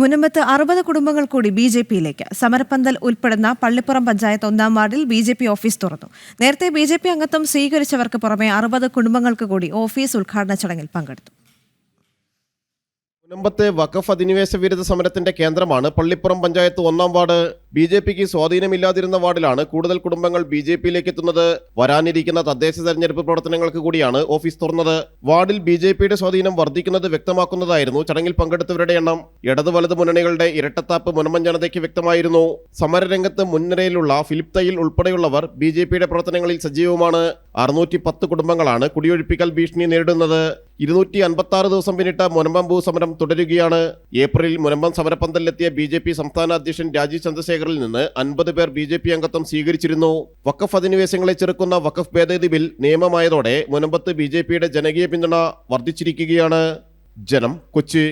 മുനമ്പത്ത് അറുപത് കുടുംബങ്ങൾ കൂടി ബി ജെ പിയിലേക്ക്. സമരപ്പന്തൽ ഉൾപ്പെടുന്ന പള്ളിപ്പുറം പഞ്ചായത്ത് ഒന്നാം വാർഡിൽ ബി ജെ പി ഓഫീസ് തുറന്നു. നേരത്തെ ബി ജെ പി അംഗത്വം സ്വീകരിച്ചവർക്ക് പുറമെ അറുപത് കുടുംബങ്ങൾക്ക് കൂടി ഓഫീസ് ഉദ്ഘാടന ചടങ്ങിൽ പങ്കെടുത്തു. മുനമ്പത്തെ വഖഫ് അധിനിവേശ വിരുദ്ധ സമരത്തിന്റെ കേന്ദ്രമാണ്. പള്ളിപ്പുറം പഞ്ചായത്ത് ഒന്നാം വാർഡ് ബി ജെ പിക്ക് സ്വാധീനമില്ലാതിരുന്ന വാർഡിലാണ് കൂടുതൽ കുടുംബങ്ങൾ ബി ജെ പിയിലേക്ക് എത്തുന്നത്. വരാനിരിക്കുന്ന തദ്ദേശ തെരഞ്ഞെടുപ്പ് പ്രവർത്തനങ്ങൾക്ക് കൂടിയാണ് ഓഫീസ് തുറന്നത്. വാർഡിൽ ബി ജെ പിയുടെ സ്വാധീനം വർദ്ധിക്കുന്നത് വ്യക്തമാക്കുന്നതായിരുന്നു ചടങ്ങിൽ പങ്കെടുത്തവരുടെ എണ്ണം. ഇടത് വലത് മുന്നണികളുടെ ഇരട്ടത്താപ്പ് മുനമ്പൻ ജനതയ്ക്ക് വ്യക്തമായിരുന്നു. സമരരംഗത്ത് മുൻനിരയിലുള്ള ഫിലിപ് തയ്യിൽ ഉൾപ്പെടെയുള്ളവർ ബി ജെ പിയുടെ പ്രവർത്തനങ്ങളിൽ സജീവമാണ്. അറുന്നൂറ്റി പത്ത് കുടുംബങ്ങളാണ് കുടിയൊഴിപ്പിക്കൽ ഭീഷണി നേരിടുന്നത്. ഇരുന്നൂറ്റി അൻപത്തി ആറ് ദിവസം പിന്നിട്ട മുനമ്പം സമരം തുടരുകയാണ്. ഏപ്രിലിൽ മുനമ്പം സമരപ്പന്തലിലെത്തിയ ബി ജെ പി സംസ്ഥാന അധ്യക്ഷൻ രാജീവ് ചന്ദ്രശേഖറിൽ നിന്ന് അൻപത് പേർ ബി ജെ പി അംഗത്വം സ്വീകരിച്ചിരുന്നു. വഖഫ് അധിനിവേശങ്ങളെ ചെറുക്കുന്ന വഖഫ് ഭേദഗതി ബിൽ നിയമമായതോടെ മുനമ്പത്ത് ബി ജെ പിയുടെ ജനകീയ പിന്തുണ വർദ്ധിച്ചിരിക്കുകയാണ്. ജനം കൊച്ചി.